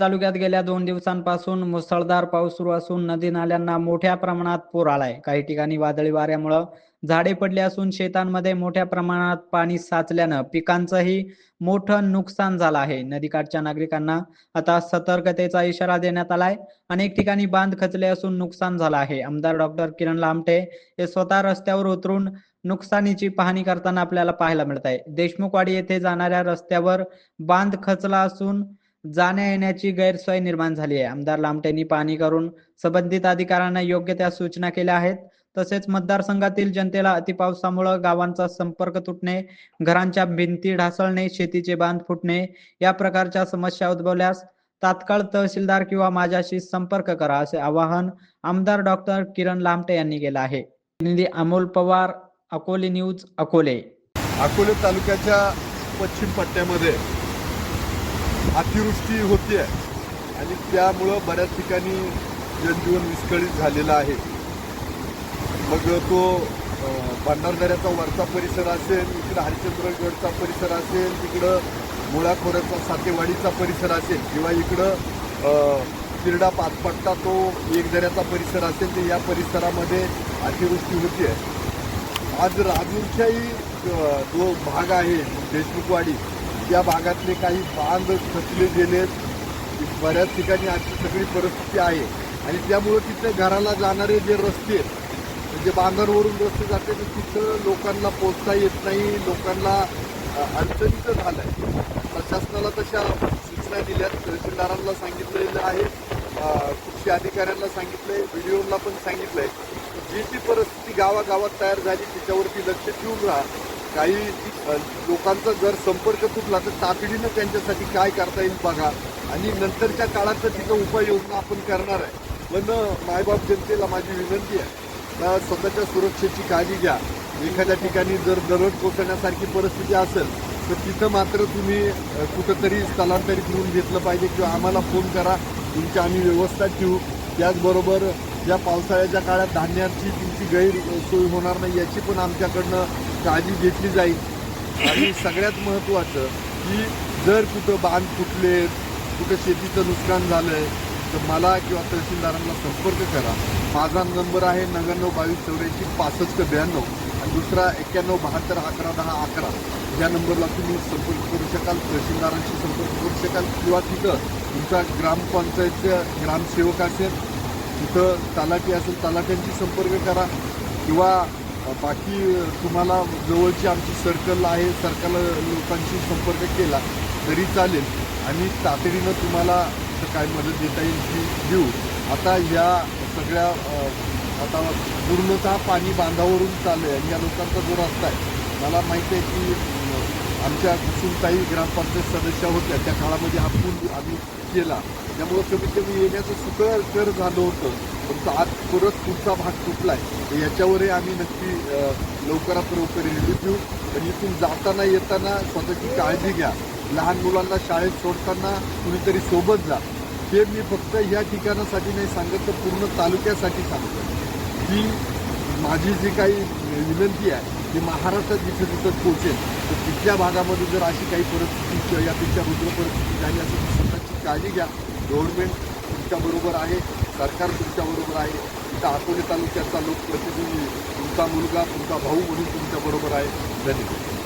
तालुक्यात गेल्या दोन दिवसांपासून मुसळधार पाऊस सुरू असून नदी नाल्यांना मोठ्या प्रमाणात पूर आलाय. काही ठिकाणी वादळी वाऱ्यामुळं झाडे पडले असून शेतांमध्ये मोठ्या प्रमाणात पाणी साचल्यानं पिकांचंही मोठं नुकसान झालं आहे. नदीकाठच्या नागरिकांना आता सतर्कतेचा इशारा देण्यात आलाय. अनेक ठिकाणी बांध खचले असून नुकसान झालं आहे. आमदार डॉक्टर किरण लामटे हे स्वतः रस्त्यावर उतरून नुकसानीची पाहणी करताना आपल्याला पाहायला मिळत आहे. देशमुखवाडी येथे जाणाऱ्या रस्त्यावर बांध खचला असून जाण्या येण्याची गैरसोय निर्माण झाली आहे. आमदार लामटेंनी पाहणी करून संबंधित अधिकाऱ्यांना योग्य त्या सूचना केल्या आहेत. तसेच मतदारसंघातील जनतेला अतिपावसामुळे गावांचा संपर्क तुटणे घरांच्या भिंती ढासळणे शेतीचे बांध फुटणे या प्रकारच्या समस्या उद्भवल्यास तात्काळ तहसीलदार किंवा माझ्याशी संपर्क करा असे आवाहन आमदार डॉक्टर किरण लामटे यांनी केलं आहे. निधी अमोल पवार अकोले न्यूज अकोले. अकोले तालुक्याच्या पश्चिम पट्ट्यामध्ये अतिवृष्टी होते आणि त्यामुळं बऱ्याच ठिकाणी जनजीवन विस्कळीत झालेलं आहे. मग तो भंडारदऱ्याचा वरचा परिसर असेल इकडं हरिश्चंद्रगडचा परिसर असेल तिकडं मुळाखोऱ्याचा सातेवाडीचा परिसर असेल किंवा इकडं तिरडा पाचपट्टा तो एक दऱ्याचा परिसर असेल तर या परिसरामध्ये अतिवृष्टी होते आज राजूरच्याही जो भाग आहे देशमुखवाडी या भागातले काही बांध खचले गेलेत बऱ्याच ठिकाणी अशी सगळी परिस्थिती आहे. आणि त्यामुळं तिथं घराला जाणारे जे रस्ते आहेत, म्हणजे बांधांवरून रस्ते जाते तर तिथं लोकांना पोचता येत नाही. लोकांना अडचणीचं झालं आहे प्रशासनाला तशा सूचना दिल्यात. तहसीलदारांना सांगितलेलं आहे. कृषी अधिकाऱ्यांना सांगितलंय. व्हिडिओला पण सांगितलंय. जी ती परिस्थिती गावागावात तयार झाली त्याच्यावरती लक्ष ठेवून राहा. काही लोकांचा जर संपर्क तुटला तर तातडीनं त्यांच्यासाठी काय करता येईल बघा. आणि नंतरच्या काळात तर तिथं उपाययोजना आपण करणार आहे. पण मायबाप जनतेला माझी विनंती आहे का स्वतःच्या सुरक्षेची काळजी घ्या. एखाद्या ठिकाणी जर दरड कोसळण्यासारखी परिस्थिती असेल तर तिथं मात्र तुम्ही कुठंतरी स्थलांतरित करून घेतलं पाहिजे किंवा आम्हाला फोन करा. तुमची आम्ही व्यवस्था ठेवू. त्याचबरोबर या पावसाळ्याच्या काळात धान्याची तुमची गैरसोय होणार नाही याची पण आमच्याकडनं काळजी घेतली जाईल. आणि सगळ्यात महत्त्वाचं की जर कुठं बांध फुटले कुठं शेतीचं नुकसान झालंय तर मला किंवा तहसीलदारांना संपर्क करा. माझा नंबर आहे नव्याण्णव बावीस चौऱ्याऐंशी पासष्ट ब्याण्णव आणि दुसरा एक्क्याण्णव बहात्तर अकरा दहा अकरा. या नंबरला तुम्ही संपर्क करू शकाल तहसीलदारांशी संपर्क करू शकाल किंवा तिथं तुमचा ग्रामपंचायतचं ग्रामसेवक असेल तिथं तलाठी असेल तलाट्यांशी संपर्क करा. किंवा बाकी तुम्हाला जवळची आमची सर्कल आहे सर्कल लोकांशी संपर्क केला तरी चालेल. आणि तातडीनं तुम्हाला काय मदत देता येईल ती देऊ. आता या सगळ्या आता पूर्णतः पाणी बांधावरून चाललं आहे आणि या लोकांचा जो रस्ता आहे मला माहिती आहे की आमच्या कुसुमताई ग्रामपंचायत सदस्या होत्या. त्या काळामध्ये हा पूल आम्ही केला. त्यामुळं कमीत कमी येण्याचं सुकर कर झालं होतं. परंतु आज परत पुढचा भाग तुटला तर याच्यावरही आम्ही नक्की लवकरात लवकर रिलीफ देऊ. आणि इथून जाताना येताना स्वतःची काळजी घ्या. लहान मुलांना शाळेत सोडताना कुणीतरी सोबत जा. हे मी फक्त या ठिकाणासाठी नाही सांगत तर पूर्ण तालुक्यासाठी सांगतो. की माझी जी काही विनंती आहे ती महाराष्ट्रात जिथं जिथं पोहोचेल तर तिथल्या भागामध्ये जर अशी काही परिस्थिती यापेक्षा रुग्ण परिस्थिती झाली असेल तर स्वतःची काळजी घ्या. गव्हर्नमेंट तुमच्याबरोबर आहे सरकार तुमच्याबरोबर आहे. इथं अकोले तालुक्याचा लोकप्रतिनिधी तुमचा मुलगा तुमचा भाऊ म्हणून तुमच्याबरोबर आहे. धन्यवाद.